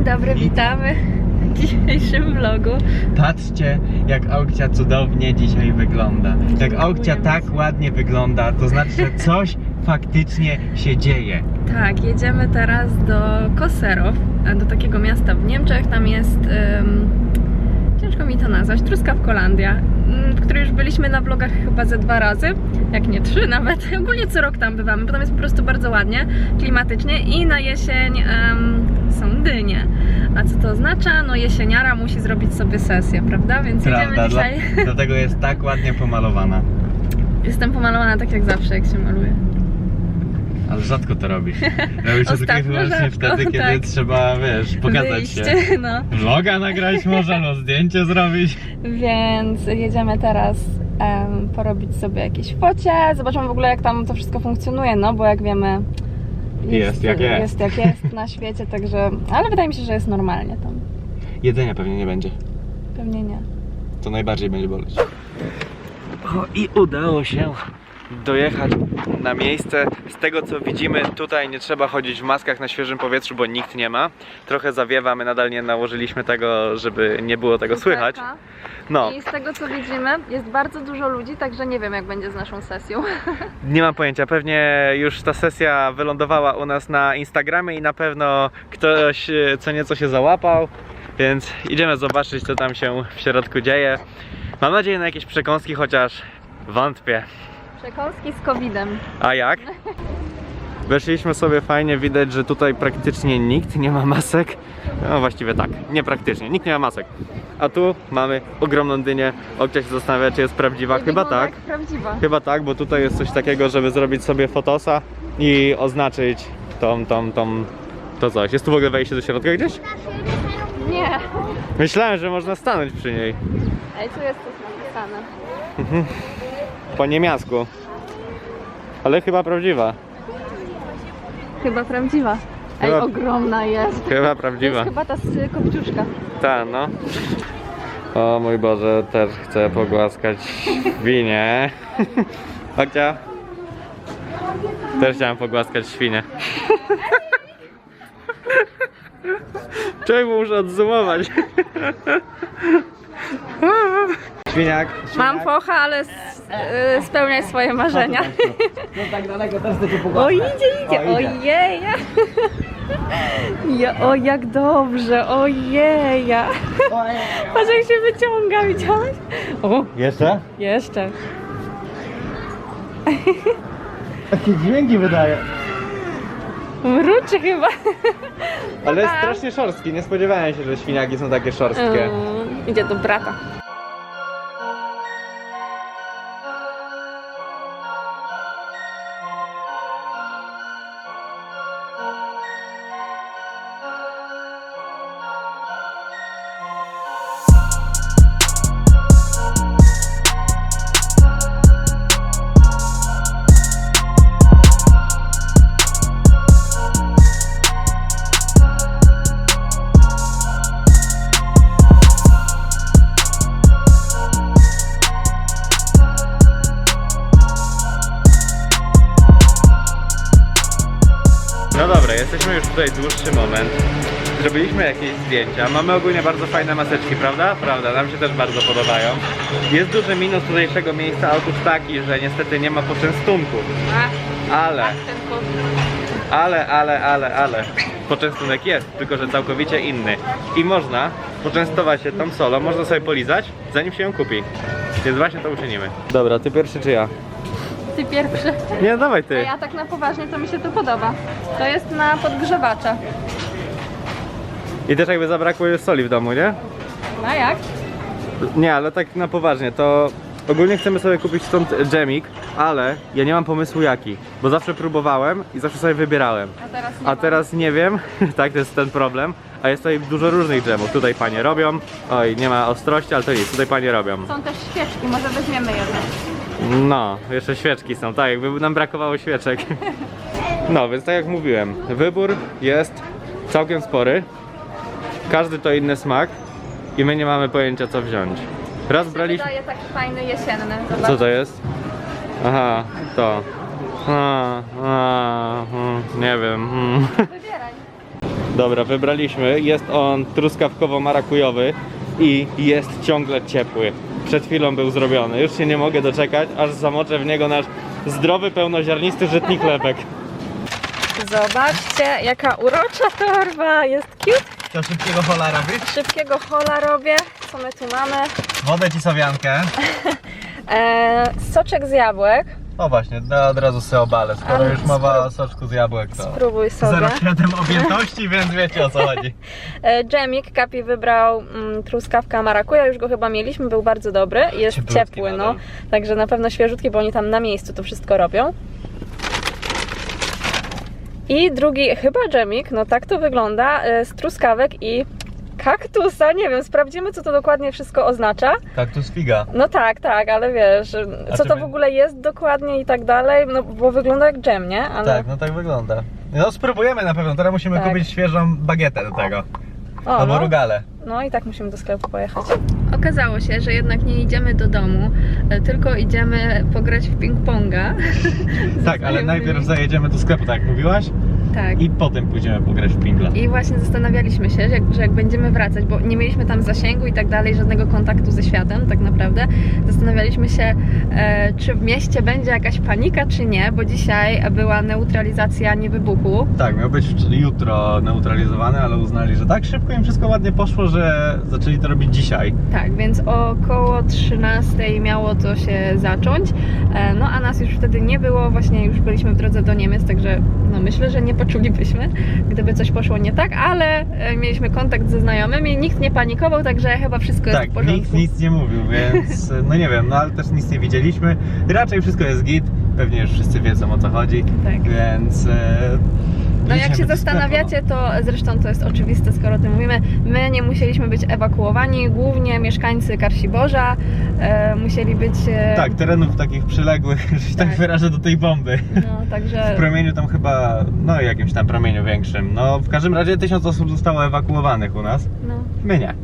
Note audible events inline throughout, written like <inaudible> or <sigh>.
Dzień dobry, witamy w dzisiejszym vlogu. Patrzcie, jak aukcja cudownie dzisiaj wygląda. Jak aukcja tak ładnie wygląda, to znaczy, że coś faktycznie się dzieje. Tak, jedziemy teraz do Koserow, do takiego miasta w Niemczech. Tam jest, em, ciężko mi to nazwać, Truskawkolandia, m, w której już byliśmy na vlogach chyba ze dwa razy, jak nie trzy <laughs> nawet. Ogólnie co rok tam bywamy, bo tam jest po prostu bardzo ładnie, klimatycznie i na jesień em, są dynie. A co to oznacza? No jesieniara musi zrobić sobie sesję, prawda? Więc jedziemy Prawda? Dla, dzisiaj... <laughs> dlatego jest tak ładnie pomalowana. Jestem pomalowana tak jak zawsze, jak się maluje. Ale rzadko to robisz. <laughs> Robisz to tylko i Ostatnio wyłącznie rzadko, wtedy, kiedy tak. trzeba, wiesz, pokazać się. Wyjście, no. Vloga nagrać może, albo zdjęcie zrobić. Więc jedziemy teraz em, porobić sobie jakieś focie. Zobaczymy w ogóle jak tam to wszystko funkcjonuje, no bo jak wiemy. Jest jak jest. Jest jak jest na świecie, także. Ale wydaje mi się, że jest normalnie tam. Jedzenia pewnie nie będzie. Pewnie nie. To najbardziej będzie boleć. O, i udało się dojechać na miejsce. Z tego co widzimy, tutaj nie trzeba chodzić w maskach na świeżym powietrzu, bo nikt nie ma. Trochę zawiewa, my nadal nie nałożyliśmy tego, żeby nie było tego słychać. No, I z tego co widzimy, jest bardzo dużo ludzi, także nie wiem jak będzie z naszą sesją. <laughs> nie mam pojęcia. Pewnie już ta sesja wylądowała u nas na Instagramie i na pewno ktoś e, co nieco się załapał. Więc idziemy zobaczyć, co tam się w środku dzieje. Mam nadzieję na jakieś przekąski, chociaż wątpię. Przekąski z COVID-em. A jak? Weszliśmy sobie fajnie, widać, że tutaj praktycznie nikt nie ma masek. No właściwie tak, nie praktycznie, nikt nie ma masek. A tu mamy ogromną dynię. Okcia się zastanawia, czy jest prawdziwa. Chyba Wygląda tak. jak prawdziwa. Chyba tak, bo tutaj jest coś takiego, żeby zrobić sobie fotosa i oznaczyć tą, tą, tą, to coś. Jest tu w ogóle wejście do środka gdzieś? Nie. Myślałem, że można stanąć przy niej. Ej, tu jest coś napisane. Po niemiecku. Ale chyba prawdziwa. Chyba prawdziwa. Ej, Chyba- ogromna jest. Chyba To prawdziwa. jest chyba ta z kopciuszka. Tak, no. O mój Boże, też chcę pogłaskać świnię. <laughs> Chodźcia. Też chciałem pogłaskać świnię. <laughs> Czemu muszę odzumować? <laughs> Świniak. Mam focha, ale s- y, spełniaj swoje marzenia. <laughs> No tak daleko też chcę cię O, idzie, idzie, O, idzie. ojej. Ja, o, jak dobrze, ojej. Patrz jak się wyciąga, widziałeś? O, Jeszcze? jeszcze. Jakie dźwięki wydaje. Mruczy chyba. Ale jest strasznie szorstki. Nie spodziewałem się, że świniaki są takie szorstkie. Mm, idzie do brata. No dobra, jesteśmy już tutaj dłuższy moment. Zrobiliśmy jakieś zdjęcia. Mamy ogólnie bardzo fajne maseczki, prawda? Prawda, nam się też bardzo podobają. Jest duży minus tutejszego miejsca, otóż taki, że niestety nie ma poczęstunków. A, Ale, tak ale, ale, ale, ale. Poczęstunek jest, tylko że całkowicie inny. I można poczęstować się tą solą, można sobie polizać, zanim się ją kupi. Więc właśnie to uczynimy. Dobra, ty pierwszy czy ja? Ty pierwszy. Nie, dawaj A ty. ja tak na poważnie to mi się to podoba. To jest na podgrzewacza. I też jakby zabrakło soli w domu, nie? No jak? Nie, ale tak na poważnie, to ogólnie chcemy sobie kupić stąd dżemik, ale ja nie mam pomysłu jaki, bo zawsze próbowałem i zawsze sobie wybierałem. A teraz nie A teraz nie wiem, <laughs> tak to jest ten problem, a jest tutaj dużo różnych dżemów. Tutaj panie robią, oj nie ma ostrości, ale to nic, tutaj panie robią. Są też świeczki, może weźmiemy jedną. No, jeszcze świeczki są, tak, jakby nam brakowało świeczek. <laughs> No, więc tak jak mówiłem, wybór jest całkiem spory. Każdy to inny smak i my nie mamy pojęcia co wziąć. Raz braliśmy... Wydaje taki fajny jesienny. Zobacz. Co to jest? Aha, to. A, a, mm, nie wiem. mm. Wybieraj. Dobra, wybraliśmy. Jest on truskawkowo-marakujowy i jest ciągle ciepły. Przed chwilą był zrobiony. Już się nie mogę doczekać, aż zamoczę w niego nasz zdrowy, pełnoziarnisty żytni chlebek. Zobaczcie, jaka urocza torba, jest cute. To szybkiego hola robisz? Szybkiego hola robię. Co my tu mamy? Wodę ci sowiankę. Eee, <laughs> soczek z jabłek. O właśnie, da od razu sobie obalę. Skoro Ale już mowa o soczku z jabłek, to... Spróbuj sobie. 0,7 objętości, <laughs> więc wiecie o co chodzi. E, Dżemik Kapi wybrał mm, truskawka marakuja, już go chyba mieliśmy, był bardzo dobry i jest Cieplutki ciepły, no. nadal. Także na pewno świeżutki, bo oni tam na miejscu to wszystko robią. I drugi, chyba dżemik, no tak to wygląda, e, z truskawek i kaktusa, nie wiem, sprawdzimy co to dokładnie wszystko oznacza. Kaktus figa. No tak, tak, ale wiesz, A co to my- w ogóle jest dokładnie i tak dalej, no bo wygląda jak dżem, nie? Ale... Tak, no tak wygląda. No spróbujemy na pewno, teraz musimy Tak. kupić świeżą bagietę do tego. O, Albo no. rugale. No i tak musimy do sklepu pojechać. Okazało się, że jednak nie idziemy do domu, e, tylko idziemy pograć w ping-ponga. Tak, ale najpierw zajedziemy do sklepu, tak jak mówiłaś, Tak. i potem pójdziemy pograć w pingla. I właśnie zastanawialiśmy się, że jak, że jak będziemy wracać, bo nie mieliśmy tam zasięgu i tak dalej, żadnego kontaktu ze światem tak naprawdę. Zastanawialiśmy się, e, czy w mieście będzie jakaś panika, czy nie, bo dzisiaj była neutralizacja niewybuchu. Tak, miał być jutro neutralizowany, ale uznali, że tak szybko im wszystko ładnie poszło, że zaczęli to robić dzisiaj. Tak, więc około 13 miało to się zacząć. E, No a nas już wtedy nie było, właśnie już byliśmy w drodze do Niemiec, także no myślę, że nie poczulibyśmy, gdyby coś poszło nie tak, ale e, mieliśmy kontakt ze znajomymi, nikt nie panikował, także chyba wszystko jest w Tak, porządku. nikt nic nie mówił, więc no nie wiem, no ale też nic nie widzieliśmy. Raczej wszystko jest git, pewnie już wszyscy wiedzą o co chodzi, Tak. więc... E, No jak się zastanawiacie, to zresztą to jest oczywiste, skoro o tym mówimy, my nie musieliśmy być ewakuowani, głównie mieszkańcy Karsiborza e, musieli być... E, Tak, terenów takich przyległych, <laughs> że się tak, Tak. wyrażę do tej bomby. No, także... W promieniu tam chyba, no jakimś tam promieniu większym. No w każdym razie tysiąc osób zostało ewakuowanych u nas. No. My nie.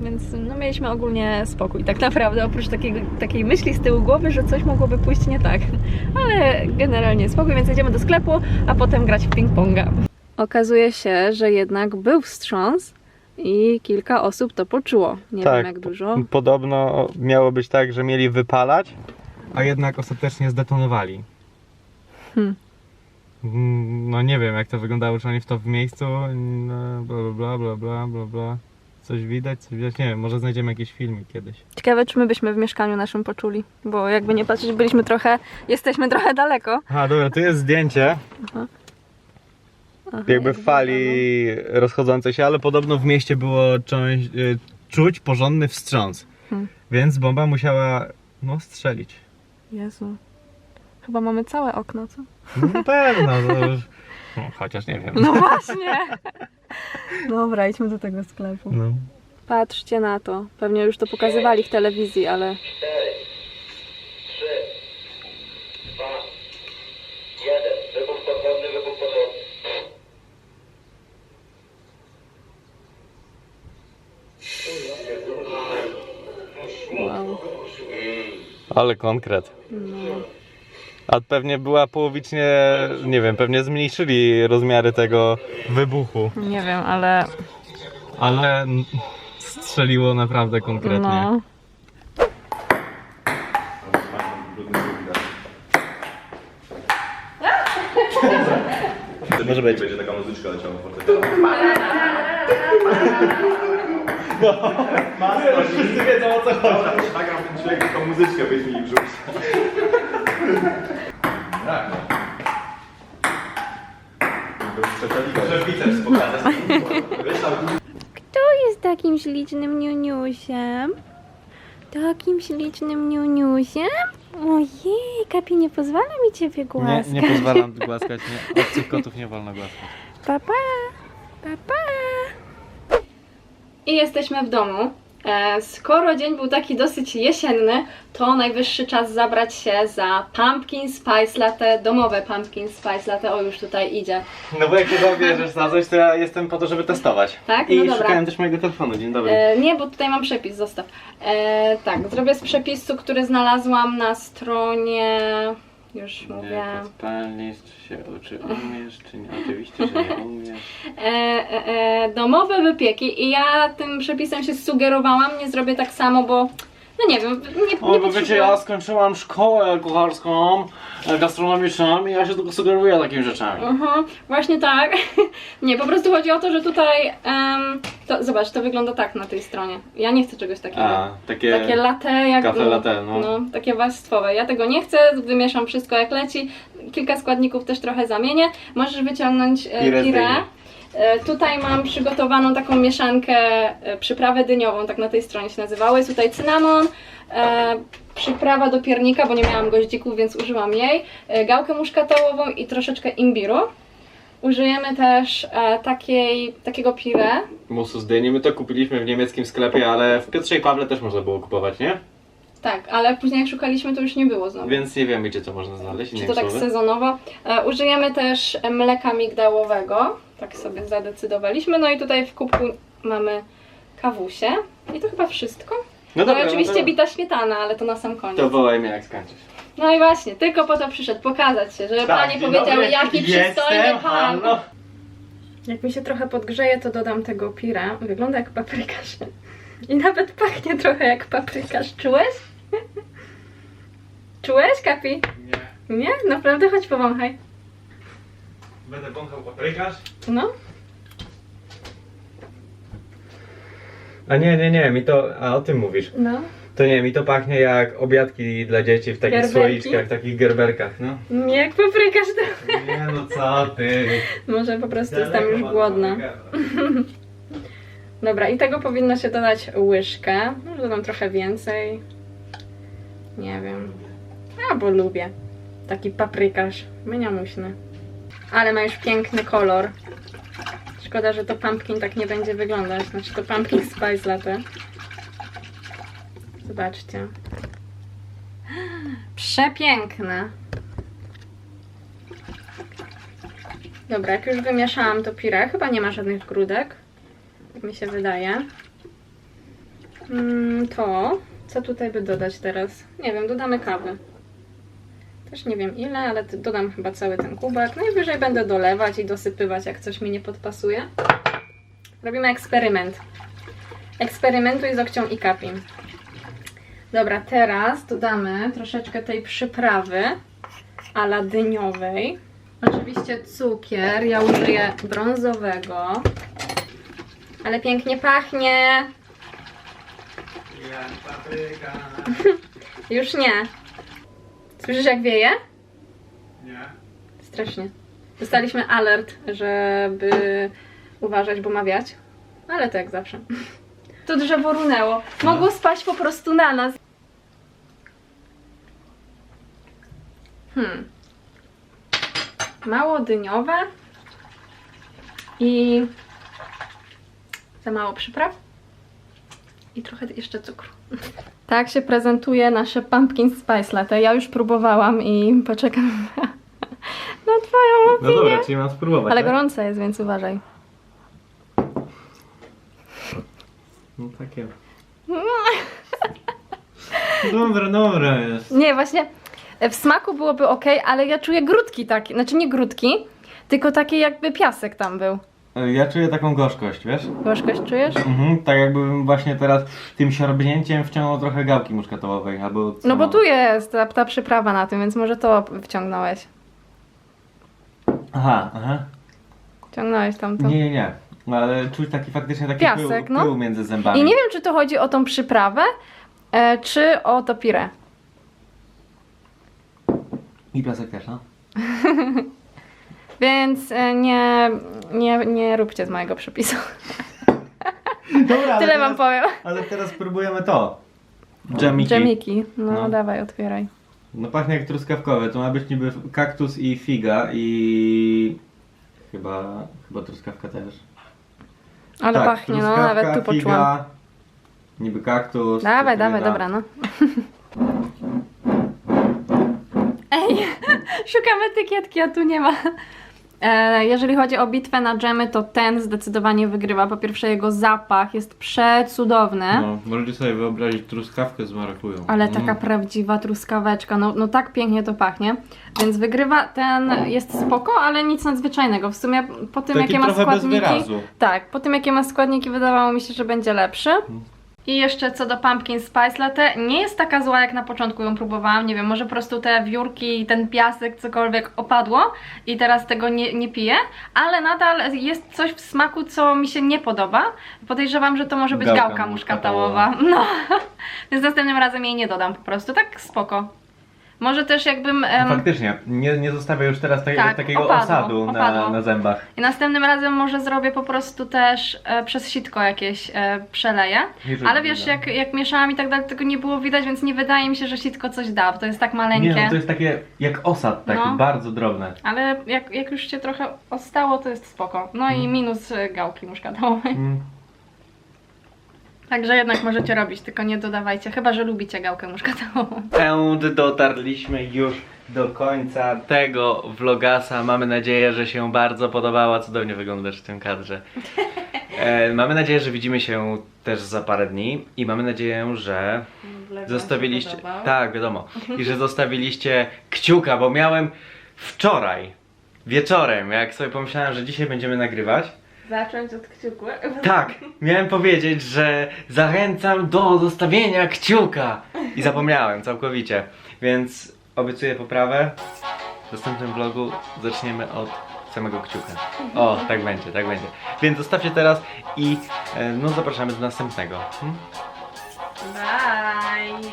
Więc no, mieliśmy ogólnie spokój, tak naprawdę, oprócz takiego, takiej myśli z tyłu głowy, że coś mogłoby pójść nie tak. Ale generalnie spokój, więc jedziemy do sklepu, a potem grać w ping-ponga. Okazuje się, że jednak był wstrząs i kilka osób to poczuło. Nie Tak. wiem jak dużo. Podobno miało być tak, że mieli wypalać, a jednak ostatecznie zdetonowali. Hmm. Mm, No nie wiem jak to wyglądało, czy oni w to w miejscu, no, bla bla bla bla bla bla bla. Coś widać, coś widać, nie wiem, może znajdziemy jakiś filmik kiedyś. Ciekawe, czy my byśmy w mieszkaniu naszym poczuli, bo jakby nie patrzeć, byliśmy trochę, jesteśmy trochę daleko. A dobra, tu jest zdjęcie, Aha, jakby jak fali rozchodzącej się, ale podobno w mieście było część, y, czuć porządny wstrząs. Hmm. Więc bomba musiała, no, strzelić. Jezu. Chyba mamy całe okno, co? No na pewno, to już, no, <laughs> chociaż nie wiem. No <laughs> właśnie! Dobra, idźmy do tego sklepu. No. Patrzcie na to. Pewnie już to pokazywali w telewizji, ale cztery, trzy, dwa, jeden. Wybuch podwodny, wybuch podwodny. wow. Ale konkret. A pewnie była połowicznie, nie wiem, pewnie zmniejszyli rozmiary tego wybuchu. Nie wiem, ale Ale strzeliło naprawdę konkretnie. no. Może być. Będzie taka muzyczka leciała w fortepianie. Wszyscy wiedzą o co chodzi. Nagram ten dźwięk, taką muzyczkę weź mi i wrzuć. Tak, no. To już trzecia liga. Że biceps pokazać. Wiesz, tam Kto jest takim ślicznym niuniusiem? Takim ślicznym niuniusiem? Ojej, Kapi nie pozwala mi ciebie Nie, głaskać. nie pozwalam <laughs> głaskać, nie. Obcych kotów nie wolno głaskać. Papa, papa. I jesteśmy w domu. E, skoro dzień był taki dosyć jesienny, to najwyższy czas zabrać się za pumpkin spice latte, domowe pumpkin spice latte. O, już tutaj idzie. No bo jak nie zabierzesz na coś, to ja jestem po to, żeby testować. Tak? I No dobra. szukałem też mojego telefonu. Dzień dobry. E, nie, bo tutaj mam przepis, zostaw. E, tak, zrobię z przepisu, który znalazłam na stronie Już mówię. podpalisz, czy się uczy umiesz, czy nie? Oczywiście, że nie umiesz. <laughs> E, e, e, domowe wypieki i ja tym przepisem się sugerowałam, nie zrobię tak samo, bo no nie wiem, nie, nie O, bo wiecie, potrzebuję- ja skończyłam szkołę kucharską, e, gastronomiczną i ja się tylko sugeruję takimi rzeczami. Mhm, właśnie tak. <laughs> Nie, po prostu chodzi o to, że tutaj. em, to, zobacz, to wygląda tak na tej stronie. Ja nie chcę czegoś takiego. A, takie... Takie latte, jak latte, no. no. Takie warstwowe. Ja tego nie chcę, wymieszam wszystko jak leci. Kilka składników też trochę zamienię. Możesz wyciągnąć e, Pire z pire. dyni. Tutaj mam przygotowaną taką mieszankę, e, przyprawę dyniową, tak na tej stronie się nazywało. Jest tutaj cynamon, e, przyprawa do piernika, bo nie miałam goździków, więc użyłam jej, e, gałkę muszkatołową i troszeczkę imbiru. Użyjemy też e, takiej, takiego pire. Musu z dyni, my to kupiliśmy w niemieckim sklepie, ale w Piotrze i Pawle też można było kupować, nie? Tak, ale później jak szukaliśmy, to już nie było znowu. Więc nie wiemy, gdzie to można znaleźć. Czy to tak słowy. sezonowo. E, użyjemy też mleka migdałowego. Tak sobie zadecydowaliśmy. No i tutaj w kubku mamy kawusie. I to chyba wszystko. No No, dobra, i oczywiście no bita śmietana, ale to na sam koniec. to wołaj mnie jak skończysz. No i właśnie, tylko po to przyszedł pokazać się, żeby panie dzień powiedziały, jaki przystojny pan. halo. Jak mi się trochę podgrzeje, to dodam tego pira. Wygląda jak paprykarz. I nawet pachnie trochę jak paprykarz. Czułeś? <laughs> Czułeś, Kapi? Nie. Nie? Naprawdę? Chodź powąchaj. Będę wąchał paprykarz? No. A nie, nie, nie, mi to, a o tym mówisz. No. To nie, mi to pachnie jak obiadki dla dzieci w takich Gerberki? słoiczkach, takich gerberkach, no. Nie jak paprykarz to... Nie no co ty. Może po prostu jestem już głodna. <laughs> Dobra, i tego powinno się dodać łyżkę. Może dodam trochę więcej. Nie wiem. Albo lubię. Taki paprykarz. Myniamuśny. Ale ma już piękny kolor. Szkoda, że to pumpkin tak nie będzie wyglądać. Znaczy to pumpkin spice latte. Zobaczcie. <gasps> Przepiękne. Dobra, jak już wymieszałam to pire, chyba nie ma żadnych grudek. Tak mi się wydaje. Mm, to, co tutaj by dodać teraz? Nie wiem, dodamy kawy. Też nie wiem ile, ale dodam chyba cały ten kubek. Najwyżej będę dolewać i dosypywać, jak coś mi nie podpasuje. Robimy eksperyment. Eksperymentuj z okcią i kapim. Dobra, teraz dodamy troszeczkę tej przyprawy ala dyniowej. Oczywiście cukier, ja użyję brązowego. Ale pięknie pachnie. <laughs> Już nie. Słyszysz jak wieje? Nie. Strasznie. Dostaliśmy alert, żeby uważać, bo ma wiać. Ale to jak zawsze. <laughs> To drzewo runęło. Mogło spaść po prostu na nas. Hmm. Mało dyniowe i za mało przypraw i trochę jeszcze cukru. Tak się prezentuje nasze pumpkin spice latte. Ja już próbowałam i poczekam na, <laughs> na twoją No opinię. dobra, czyli mam spróbować. Ale tak? gorące jest, więc uważaj. No takie. <laughs> Dobre, dobre jest. Nie, właśnie w smaku byłoby ok, ale ja czuję grudki takie, znaczy nie grudki, tylko takie jakby piasek tam był. Ja czuję taką gorzkość, wiesz? Gorzkość czujesz? Mhm, tak jakbym właśnie teraz tym siorbnięciem wciągnął trochę gałki muszkatołowej, albo? No bo tu jest ta, ta przyprawa na tym, więc może to wciągnąłeś. Aha, aha. Wciągnąłeś tam to. Nie, nie, nie. No, ale czuć taki faktycznie taki Piasek, pył, no. pył między zębami. I nie wiem, czy to chodzi o tą przyprawę, e, czy o to pire. I piasek też, no. <laughs> Więc e, nie, nie, nie róbcie z mojego przepisu. <laughs> Dobra, Tyle wam powiem. Ale teraz spróbujemy to. Dżemiki. Dżemiki. No, No. dawaj, otwieraj. No pachnie jak truskawkowe. To ma być niby kaktus i figa i... Chyba, chyba truskawka też. Ale tak, pachnie, no truskawka, nawet tu poczułam. Figa, niby kaktus. Dawaj, dawaj, cytryna. dobra, no. <laughs> Ej, <laughs> szukam etykietki, a tu nie ma. E, jeżeli chodzi o bitwę na dżemy, to ten zdecydowanie wygrywa. Po pierwsze jego zapach jest przecudowny. No, możecie sobie wyobrazić truskawkę z marakują. Ale taka Mm. prawdziwa truskaweczka, no, no tak pięknie to pachnie. Więc wygrywa ten, jest spoko, ale nic nadzwyczajnego. W sumie po tym Taki jakie ma składniki. Tak, po tym jakie ma składniki wydawało mi się, że będzie lepszy. I jeszcze co do pumpkin spice latte, nie jest taka zła jak na początku ją próbowałam, nie wiem, może po prostu te wiórki, ten piasek, cokolwiek opadło i teraz tego nie, nie piję, ale nadal jest coś w smaku, co mi się nie podoba. Podejrzewam, że to może być Gałka gałka, muszkatałowa. <laughs> No, więc następnym razem jej nie dodam po prostu, tak spoko. Może też jakbym... em, Faktycznie, nie, nie zostawia już teraz te, Tak, takiego opadło, osadu na, opadło. na zębach. I następnym razem może zrobię po prostu też e, przez sitko jakieś e, przeleję. Wiesz, Ale wiesz, jak, jak mieszałam i tak dalej, tego nie było widać, więc nie wydaje mi się, że sitko coś da, bo to jest tak maleńkie. Nie, no to jest takie jak osad, taki No. bardzo drobne. Ale jak, jak już się trochę ostało, to jest spoko. No i minus e, gałki muszkatołowej. Mm. Także jednak możecie robić, tylko nie dodawajcie, chyba że lubicie gałkę muszkatołową. Pęd dotarliśmy już do końca tego vlogasa. Mamy nadzieję, że się bardzo podobała. Cudownie wyglądasz w tym kadrze. <laughs> E, mamy nadzieję, że widzimy się też za parę dni i mamy nadzieję, że zostawiliście. Tak, wiadomo. <laughs> I że zostawiliście kciuka, bo miałem wczoraj wieczorem, jak sobie pomyślałem, że dzisiaj będziemy nagrywać. Zacząć od kciuku. <laughs> Tak, miałem powiedzieć, że zachęcam do zostawienia kciuka i zapomniałem całkowicie, więc obiecuję poprawę. W następnym vlogu zaczniemy od samego kciuka. O, tak będzie, tak będzie. Więc zostawcie teraz i e, no zapraszamy do następnego. Hmm? Bye!